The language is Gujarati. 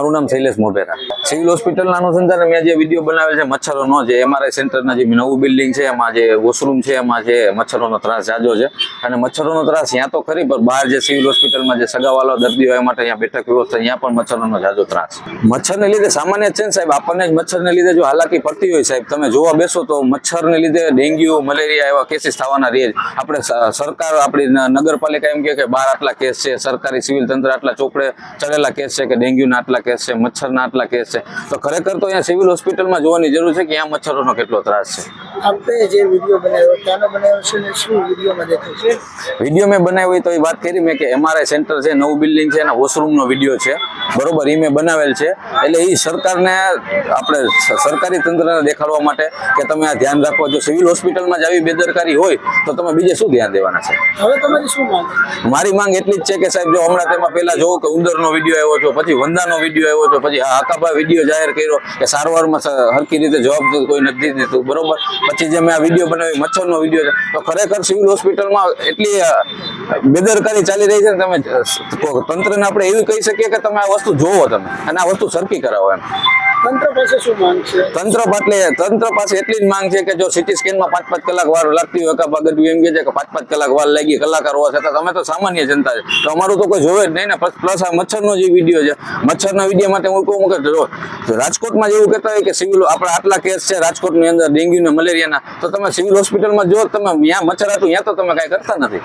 મારું નામ શૈલેષ મોભેરા સિવિલ હોસ્પિટલના અનુસંધાને મેં જે વીડિયો બનાવેલ છે મચ્છરોનો જે એમઆરઆઈ સેન્ટરના જે નવું બિલ્ડિંગ છે, એમાં જે વોશરૂમ છે, એમાં જે મચ્છરોનો ત્રાસ જાજો છે. અને મચ્છરોનો ત્રાસ ત્યાં તો ખરી, પણ બહાર જે સિવિલ હોસ્પિટલમાં જે સગાવાલો, દર્દીઓ એ માટે અહીંયા બેઠક વ્યવસ્થા ત્યાં પણ મચ્છરોનો જાજો ત્રાસ. મચ્છરને લીધે સામાન્ય છે ને સાહેબ, આપણને જ મચ્છરને લીધે જો હાલાકી પડતી હોય સાહેબ, તમે જોવા બેસો તો મચ્છરને લીધે ડેન્ગ્યુ, મલેરિયા એવા કેસીસ થવાના રહે આપણે સરકાર આપણી નગરપાલિકા એમ કે બાર આટલા કેસ છે, સરકારી સિવિલ તંત્ર આટલા ચોપડે ચડેલા કેસ છે કે ડેન્ગ્યુના આટલા કેસ છે મચ્છરના આટલા કેસ છે. તો ખરેખર તો અહીંયા સિવિલ હોસ્પિટલમાં જોવાની જરૂર છે કે અહીંયા મચ્છરોનો કેટલો ત્રાસ છે? જે વીડિયો બનાવ્યો ત્યાંનો બનાવ્યો છે ને શું વિડીયોમાં દેખાય છે? વીડિયો મેં બનાવ્યો તો એ વાત કરી મેં કે એમઆરઆઈ સેન્ટર છે નવું બિલ્ડિંગ છે એના વોશરૂમનો વીડિયો છે. બરોબર એ મેં બનાવેલ છે. એટલે એ સરકારને આપણે સરકારી તંત્રને દેખાડવા માટે કે તમે આ ધ્યાન રાખો. જો સિવિલ હોસ્પિટલમાં જ આવી બેદરકારી હોય તો તમે બીજે શું ધ્યાન દેવાના છે? હવે તમારી શું માંગ મારી માંગ એટલી જ છે કે સાહેબ જો હમણાં તેમાં પહેલા જોવો કે ઉંદરનો વીડિયો આવ્યો છો પછી વંદાનો વીડિયો આવ્યો છે પછી આ હકાબા વીડિયો જાહેર કર્યો કે સારવારમાં હરકી રીતે જવાબ કોઈ નથી દીધું બરોબર? પછી જે મેં આ વીડિયો બનાવ્યો મચ્છરનો વીડિયો છે તો ખરેખર સિવિલ હોસ્પિટલમાં એટલી બેદરકારી ચાલી રહી છે તમે તંત્રને આપણે એવું કહી શકીએ કે તમે આ વસ્તુ જોવો તમે અને આ વસ્તુ સરખી કરાવો એમ. તંત્ર પાસે શું માંગ છે? તંત્ર તંત્ર પાસે એટલી જ માંગ છે કે જો સિટી સ્કેનમાં પાંચ પાંચ કલાક વાર લાગતી હોય કાં એમ કે છે કે પાંચ પાંચ કલાક વાર લાગી કલાકાર હોવા છતાં તમે તો સામાન્ય જનતા છે. તો અમારું તો કોઈ જોવે જ નહીં ને પ્લસ આ મચ્છરનો જે વીડિયો છે મચ્છરના વીડિયો માટે હું કહું કે જો રાજકોટમાં જેવું કહેતા હોય કે સિવિલ આપણે આટલા કેસ છે રાજકોટની અંદર ડેન્ગ્યુ ને મલેરિયાના તો તમે સિવિલ હોસ્પિટલમાં જો તમે ત્યાં મચ્છર હતું ત્યાં તો તમે કાંઈ કરતા નથી.